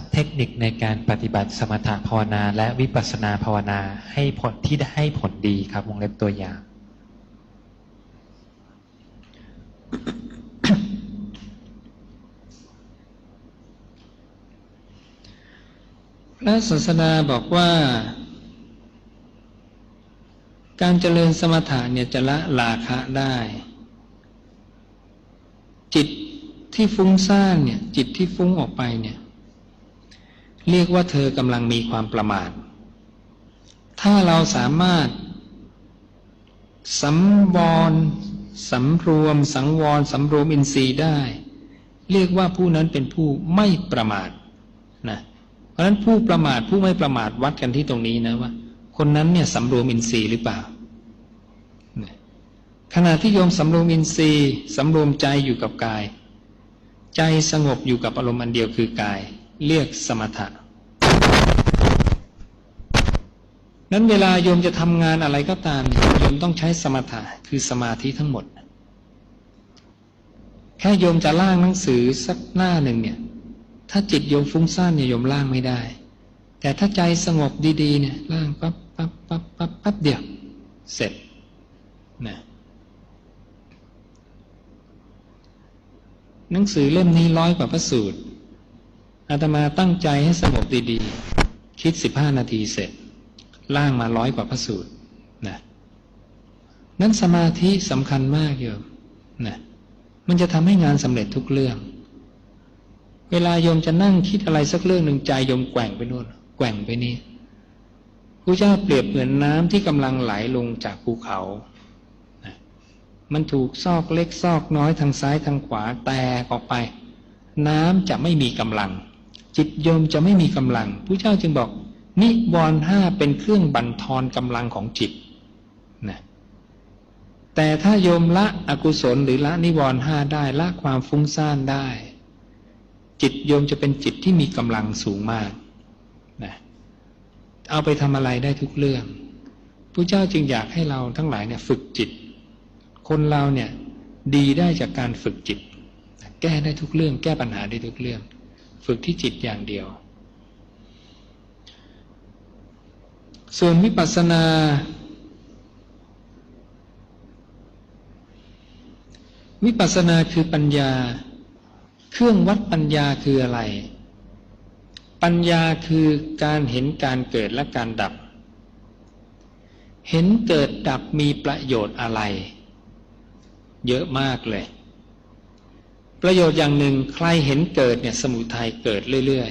บเทคนิคในการปฏิบัติสมถะภาวนา และวิปัสสนาภาวนาให้ผลที่ได้ให้ผลดีครับวงเล็บตัวอย่าง พระศาสดาบอกว่า การเจริญสมถะเนี่ยจะละราคะได้ จิตที่ฟุ้งซ่านเนี่ย จิตที่ฟุ้งออกไปเนี่ย เรียกว่าเธอกำลังมีความประมาท ถ้าเราสามารถสำวรสำรวม สังวรสำรวมอินทรีย์ได้ เรียกว่าผู้นั้นเป็นผู้ไม่ประมาทนะเพราะฉะนั้นผู้ประมาทผู้ไม่ประมาทวัดกันที่ตรงนี้นะว่า คนนั้นเนี่ยสำรวมอินทรีย์หรือเปล่าขณะที่โยมสำรวมอินทรีย์สำรวมใจอยู่กับกาย ใจสงบอยู่กับอารมณ์อันเดียวคือกาย เรียกสมถะ นั้นเวลาโยมจะทำงานอะไรก็ตามโยมต้องใช้สมถะคือสมาธิทั้งหมด แค่โยมจะล่างหนังสือสักหน้าหนึ่งเนี่ย ถ้าจิตโยมฟุ้งซ่านเนี่ยโยมล่างไม่ได้ แต่ถ้าใจสงบดีๆเนี่ยล่างปั๊บปั๊บปั๊บปั๊บปั๊บเดียว เสร็จนะหนังสือเล่มนี้ร้อยกว่าพระสูตร อาตมาตั้งใจให้สงบดีๆ คิดสิบห้านาทีเสร็จ ล่างมาร้อยกว่าพระสูตรนะนั้นสมาธิสำคัญมากโยมนะมันจะทำให้งานสำเร็จทุกเรื่อง เวลาโยมจะนั่งคิดอะไรสักเรื่องหนึ่งใจโยมแกว่งไปโน่นแกว่งไปนี่พระเจ้าเปรียบเหมือนน้ำที่กำลังไหลลงจากภูเขานะมันถูกซอกเล็กซอกน้อยทางซ้ายทางขวาแตกออกไป น้ำจะไม่มีกำลัง จิตโยมจะไม่มีกำลังพระเจ้าจึงบอก นิวรณ์ห้าเป็นเครื่องบั่นทอนกำลังของจิตนะแต่ถ้าโยมละอกุศลหรือละนิวรณ์ห้าได้ละความฟุ้งซ่านได้ จิตโยมจะเป็นจิตที่มีกำลังสูงมากนะเอาไปทำอะไรได้ทุกเรื่องพระเจ้าจึงอยากให้เราทั้งหลายเนี่ยฝึกจิต คนเราเนี่ยดีได้จากการฝึกจิต แก้ได้ทุกเรื่อง แก้ปัญหาได้ทุกเรื่อง ฝึกที่จิตอย่างเดียว ส่วนวิปัสสนา วิปัสสนาคือปัญญา เครื่องวัดปัญญาคืออะไร ปัญญาคือการเห็นการเกิดและการดับ เห็นเกิดดับมีประโยชน์อะไร เยอะมากเลย ประโยชน์อย่างหนึ่งใครเห็นเกิดเนี่ยสมุทัยเกิดเรื่อย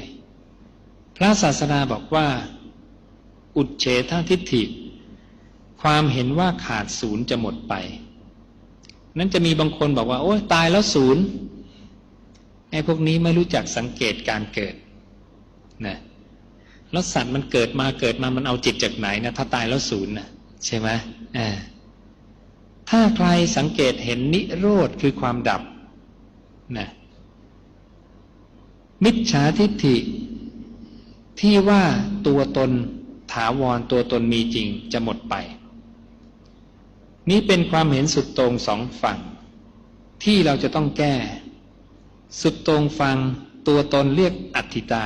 ๆ พระศาสดาบอกว่า อุดเฉททิฏฐิ ความเห็นว่าขาดศูนย์จะหมดไป นั้นจะมีบางคนบอกว่า โอ้ยตายแล้วศูนย์ไอ้พวกนี้ไม่รู้จักสังเกตการเกิดนะแล้วสัตว์มันเกิดมาเกิดมามันเอาจิตจากไหนนะถ้าตายแล้วศูนย์นะใช่ไหมอ่าถ้าใครสังเกตเห็นนิโรธคือความดับ นะมิจฉาทิฏฐิ ที่ว่าตัวตนถาวรตัวตนมีจริงจะหมดไป นี้เป็นความเห็นสุดตรงสองฝั่ง ที่เราจะต้องแก้ สุดตรงฟังตัวตนเรียกอัตติตา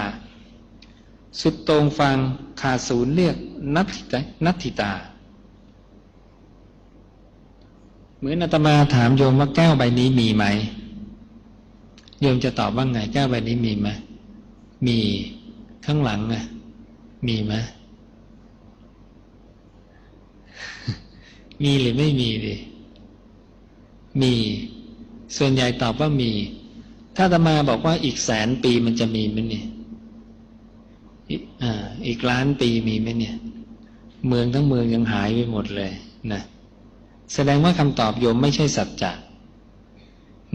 สุดตรงฟังขาดศูนย์เรียกนัตถิตานัตถิตา เหมือนอาตมาถามโยมว่าแก้วใบนี้มีไหม โยมจะตอบว่าไงแก้วใบนี้มีไหมมีข้างหลังอะมีไหมมีหรือไม่มีดิมี ส่วนใหญ่ตอบว่ามี ถ้าตมาบอกว่าอีกแสนปีมันจะมีไหมเนี่ยอีอ่าอีกล้านปีมีไหมเนี่ย เมืองทั้งเมืองยังหายไปหมดเลยนะแสดงว่าคำตอบโยมไม่ใช่สัจจะ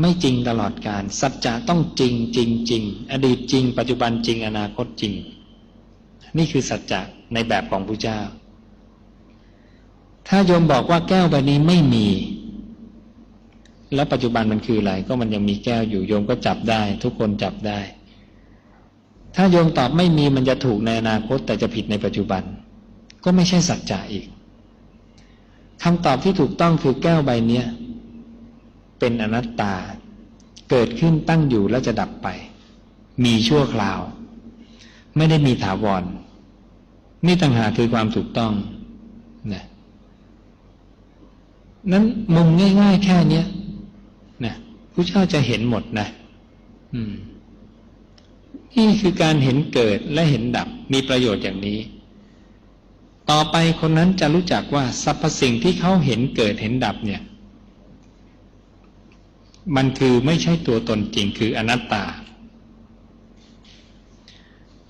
ไม่จริงตลอดการสัจจะต้องจริงจริงจริงอดีตจริง ปัจจุบันจริงอนาคตจริง นี่คือสัจจะในแบบของพระเจ้า ถ้าโยมบอกว่าแก้วใบนี้ไม่มี แล้วปัจจุบันมันคืออะไรก็มันยังมีแก้วอยู่โยมก็จับได้ ทุกคนจับได้ ถ้าโยมตอบไม่มีมันจะถูกในอนาคต แต่จะผิดในปัจจุบัน ก็ไม่ใช่สัจจะอีกคำตอบที่ถูกต้องคือแก้วใบเนี้ย เป็นอนัตตา เกิดขึ้นตั้งอยู่แล้วจะดับไป มีชั่วคราว ไม่ได้มีถาวร นี่ต่างหากคือความถูกต้องนะนั้นมุมง่าย ๆ แค่เนี้ยนะผู้เจ้าจะเห็นหมดนะอืมนี่คือการเห็นเกิดและเห็นดับมีประโยชน์อย่างนี้ ต่อไปคนนั้นจะรู้จักว่าสรรพสิ่งที่เขาเห็นเกิดเห็นดับเนี่ย มันคือไม่ใช่ตัวตนจริงคืออนัตตา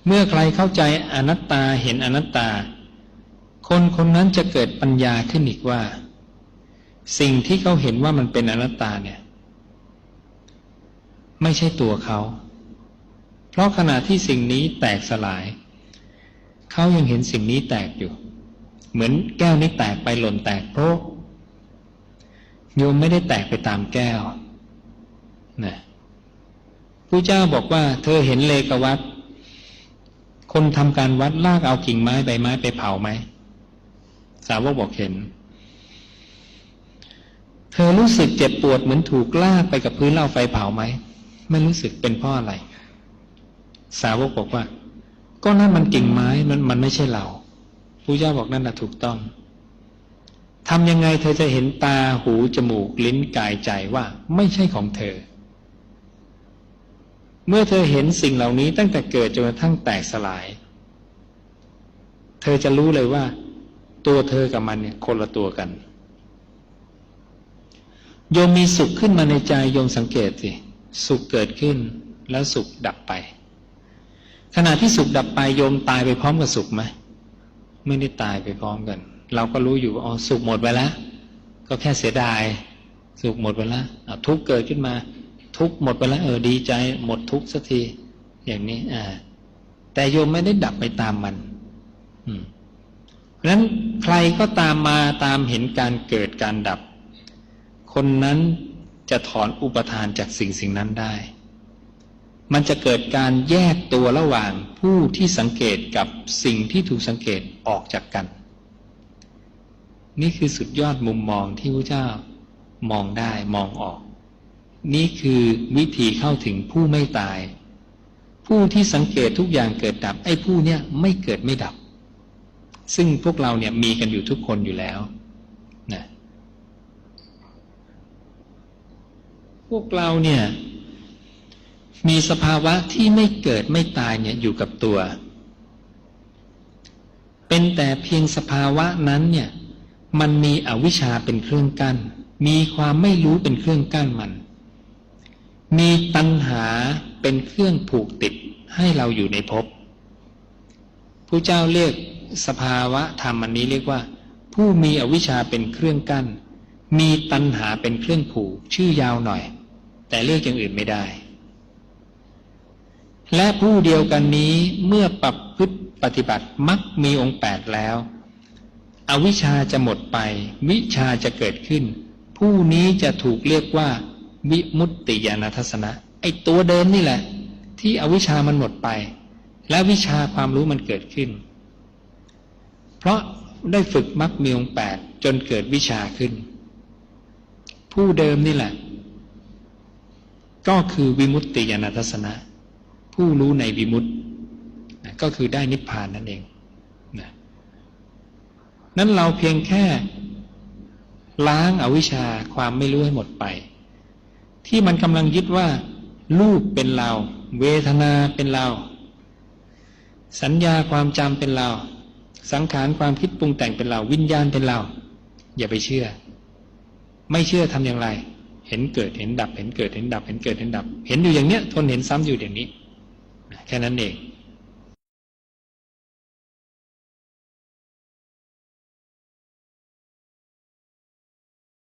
เมื่อใครเข้าใจอนัตตาเห็นอนัตตา คนคนนั้นจะเกิดปัญญาขึ้นอีกว่า สิ่งที่เขาเห็นว่ามันเป็นอนัตตาเนี่ย ไม่ใช่ตัวเขา เพราะขณะที่สิ่งนี้แตกสลาย เขายังเห็นสิ่งนี้แตกอยู่ เหมือนแก้วนี้แตกไปหล่นแตกเพราะโยมไม่ได้แตกไปตามแก้ว นะผู้เจ้าบอกว่า เธอเห็นเลกวัดคนทำการวัดลากเอากิ่งไม้ใบไม้ไปเผาไหม สาวกบอกเห็น เธอรู้สึกเจ็บปวดเหมือนถูกลากไปกับพื้นแล้วเอาไฟเผาไหม ไม่รู้สึกเป็นเพ่ออะไร สาวกบอกว่า ก็นั่นมันกิ่งไม้มันมันไม่ใช่เราผู้เจ้าบอกนั่นแหะถูกต้องทำยังไงเธอจะเห็นตาหูจมูกลิ้นกายใจว่าไม่ใช่ของเธอ เมื่อเธอเห็นสิ่งเหล่านี้ตั้งแต่เกิดจนกระทั่งแตกสลาย เธอจะรู้เลยว่า ตัวเธอกับมันเนี่ยคนละตัวกัน โยมมีสุขขึ้นมาในใจโยมสังเกตสิสุขเกิดขึ้น แล้วสุขดับไป ขณะที่สุขดับไปโยมตายไปพร้อมกับสุขไหมไม่ได้ตายไปพร้อมกัน เราก็รู้อยู่ว่าอ๋อสุขหมดไปแล้วก็แค่เสียดาย สุขหมดไปแล้วทุกเกิดขึ้นมา ทุกหมดไปแล้วเออดีใจ หมดทุกสักที อย่างนี้ อ่า แต่โยมไม่ได้ดับไปตามมัน อืมเพราะฉะนั้นใครก็ตามมาตามเห็นการเกิดการดับ คนนั้นจะถอนอุปทานจากสิ่งสิ่งนั้นได้ มันจะเกิดการแยกตัวระหว่างผู้ที่สังเกตกับสิ่งที่ถูกสังเกตออกจากกัน นี่คือสุดยอดมุมมองที่พระเจ้ามองได้มองออก นี่คือวิธีเข้าถึงผู้ไม่ตาย ผู้ที่สังเกตทุกอย่างเกิดดับ ไอ้ผู้เนี้ยไม่เกิดไม่ดับ ซึ่งพวกเราเนี่ยมีกันอยู่ทุกคนอยู่แล้วนะพวกเราเนี่ยมีสภาวะที่ไม่เกิดไม่ตายเนี่ยอยู่กับตัว เป็นแต่เพียงสภาวะนั้นเนี่ยมันมีอวิชชาเป็นเครื่องกั้นมีความไม่รู้เป็นเครื่องกั้นมัน มีตัณหาเป็นเครื่องผูกติดให้เราอยู่ในภพผู้เจ้าเรียกสภาวะธรรมอันนี้เรียกว่า ผู้มีอวิชชาเป็นเครื่องกั้น มีตัณหาเป็นเครื่องผูกชื่อยาวหน่อย แต่เรียกอย่างอื่นไม่ได้ และผู้เดียวกันนี้เมื่อปรับพฤติปฏิบัติมักมีองค์แปดแล้ว อวิชชาจะหมดไป วิชาจะเกิดขึ้น ผู้นี้จะถูกเรียกว่า วิมุตติญาณทัศนะ ไอตัวเดิมนี่แหละ ที่อวิชามันหมดไป และวิชาความรู้มันเกิดขึ้น เพราะได้ฝึกมักมีองค์แปดจนเกิดวิชาขึ้น ผู้เดิมนี่แหละ ก็คือวิมุตติญาณทัศนะ ผู้รู้ในวิมุตติก็คือได้นิพพานนั่นเองนะนั้นเราเพียงแค่ล้างอาวิชชาความไม่รู้ให้หมดไป ที่มันกำลังยึดว่า รูปเป็นเรา เวทนาเป็นเรา สัญญาความจำเป็นเรา สังขารความคิดปรุงแต่งเป็นเรา วิญญาณเป็นเรา อย่าไปเชื่อ ไม่เชื่อทำอย่างไร เห็นเกิดเห็นดับ เห็นเกิดเห็นดับ เห็นเกิดเห็นดับ เห็นอยู่อย่างเนี้ย ทนเห็นซ้ำอยู่อย่างนี้แค่นั้นเอง